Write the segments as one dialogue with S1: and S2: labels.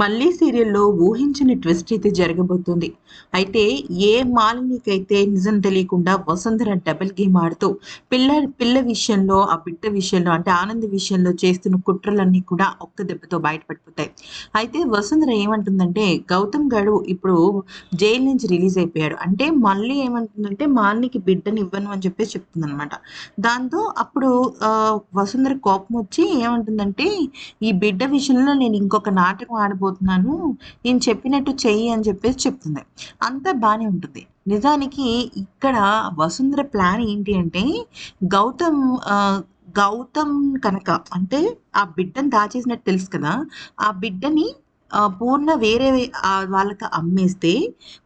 S1: మళ్ళీ సీరియల్లో ఊహించని ట్విస్ట్ అయితే జరగబోతుంది. అయితే ఏ మాలినికైతే నిజం తెలియకుండా వసుంధర డబుల్ గేమ్ ఆడుతూ పిల్ల పిల్ల విషయంలో ఆ బిడ్డ విషయంలో అంటే ఆనంద్ విషయంలో చేస్తున్న కుట్రలన్నీ కూడా ఒక్క దెబ్బతో బయటపడిపోతాయి. అయితే వసుంధర ఏమంటుందంటే గౌతమ్ గారు ఇప్పుడు జైలు నుంచి రిలీజ్ అయిపోయాడు. అంటే మళ్ళీ ఏమంటుందంటే మాలినికి బిడ్డని ఇవ్వను అని చెప్పేసి చెప్తుంది అనమాట దాంతో అప్పుడు వసుంధర కోపం వచ్చి ఏమంటుందంటే ఈ బిడ్డ విషయంలో నేను ఇంకొక నాటకం ఆడ ఆడబోతున్నాను నేను చెప్పినట్టు చెయ్యి అని చెప్పేసి చెప్తుంది. అంతా బాగానే ఉంటుంది. నిజానికి ఇక్కడ వసుంధర ప్లాన్ ఏంటి అంటే గౌతమ్ గౌతమ్ కనుక అంటే ఆ బిడ్డను దాచేసినట్టు తెలుసు కదా? ఆ బిడ్డని పూర్ణ వేరే వాళ్ళకి అమ్మేస్తే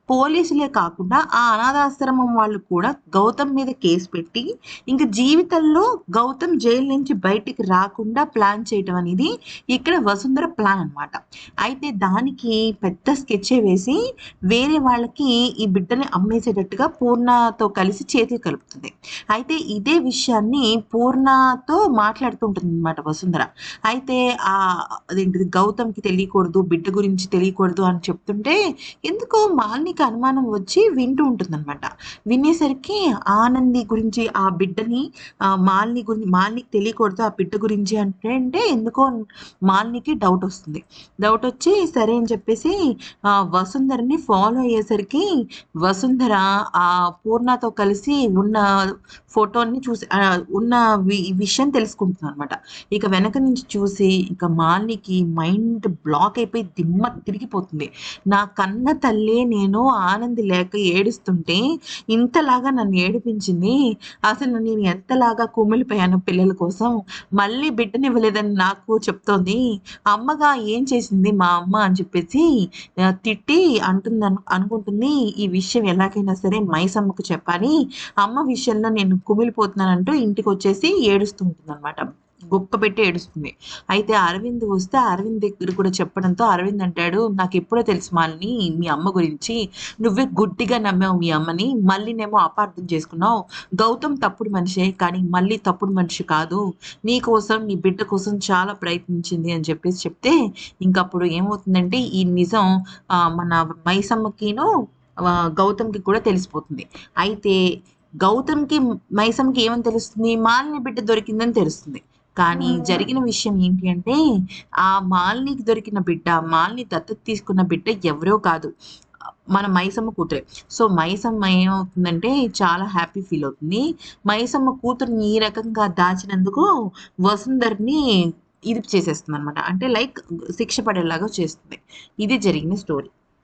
S1: పోలీసులే కాకుండా ఆ అనాథాశ్రమం వాళ్ళు కూడా గౌతమ్ మీద కేసు పెట్టి ఇంకా జీవితంలో గౌతమ్ జైలు నుంచి బయటికి రాకుండా ప్లాన్ చేయటం అనేది ఇక్కడ వసుంధర ప్లాన్ అనమాట అయితే దానికి పెద్ద స్కెచ్ వేసి వేరే వాళ్ళకి ఈ బిడ్డని అమ్మేసేటట్టుగా పూర్ణతో కలిసి చేతులు కలుపుతుంది. అయితే ఇదే విషయాన్ని పూర్ణతో మాట్లాడుతూ ఉంటుంది అనమాట వసుంధర. అయితే ఆ అదేంటిది గౌతమ్కి తెలియకూడదు బిడ్డ గురించి తెలియకూడదు అని చెప్తుంటే ఎందుకో మాల్ని అనుమానం వచ్చి వింటూ ఉంటుందన్నమాట. వినేసరికి ఆనంది గురించి ఆ బిడ్డని మాల్ని గురించి మాలినికి తెలియకూడదు ఆ బిడ్డ గురించి అంటే అంటే ఎందుకో మాలినికి డౌట్ వస్తుంది. డౌట్ వచ్చి సరే అని చెప్పేసి వసుంధరని ఫాలో అయ్యేసరికి వసుంధర ఆ పూర్ణతో కలిసి ఉన్న ఫోటోని చూసి ఉన్న విషయం తెలుసుకుంటుంది అనమాట ఇక వెనక నుంచి చూసి ఇక మాలినికి మైండ్ బ్లాక్ అయిపోయి దిమ్మ తిరిగిపోతుంది. నా కన్న తల్లే నేను ఆనంది లేక ఏడుస్తుంటే ఇంతలాగా నన్ను ఏడిపించింది? అసలు నేను ఎంతలాగా కుమిలిపోయాను పిల్లల కోసం? మళ్ళీ బిడ్డనివ్వలేదని నాకు చెప్తోంది. అమ్మగా ఏం చేసింది మా అమ్మ అని చెప్పేసి తిట్టి అంటుంది అనుకుంటుంది. ఈ విషయం ఎలాగైనా సరే మైసమ్మకు చెప్పాలి. అమ్మ విషయంలో నేను కుమిలిపోతున్నానంటూ ఇంటికి వచ్చేసి ఏడుస్తుంటుంది అనమాట గొప్ప పెట్టి ఏడుస్తుంది. అయితే అరవింద్ వస్తే అరవింద్ దగ్గర కూడా చెప్పడంతో అరవింద్ అంటాడు నాకు ఎప్పుడో తెలుసు మాలిని మీ అమ్మ గురించి. నువ్వే గుడ్డిగా నమ్మావు మీ అమ్మని. మళ్ళీనేమో అపార్థం చేసుకున్నావు. గౌతమ్ తప్పుడు మనిషే కానీ మళ్ళీ తప్పుడు మనిషి కాదు. నీ కోసం నీ బిడ్డ కోసం చాలా ప్రయత్నించింది అని చెప్పేసి చెప్తే ఇంకప్పుడు ఏమవుతుందంటే ఈ నిజం మన మైసమ్మకిను గౌతమ్కి కూడా తెలిసిపోతుంది. అయితే గౌతమ్కి మైసమ్కి ఏమని తెలుస్తుంది? మాలిని బిడ్డ దొరికిందని తెలుస్తుంది. కానీ జరిగిన విషయం ఏంటి అంటే ఆ మాల్నికి దొరికిన బిడ్డ మాల్ని దత్తత తీసుకున్న బిడ్డ ఎవరో కాదు. మన మైసమ్మ కూతురే. సో మైసమ్మ ఏమవుతుందంటే చాలా హ్యాపీ ఫీల్ అవుతుంది. మైసమ్మ కూతురుని ఈ రకంగా దాచినందుకు వసుంధర్ని ఇది చేసేస్తుంది అనమాట అంటే లైక్ శిక్ష పడేలాగా చేస్తుంది. ఇది జరిగిన స్టోరీ.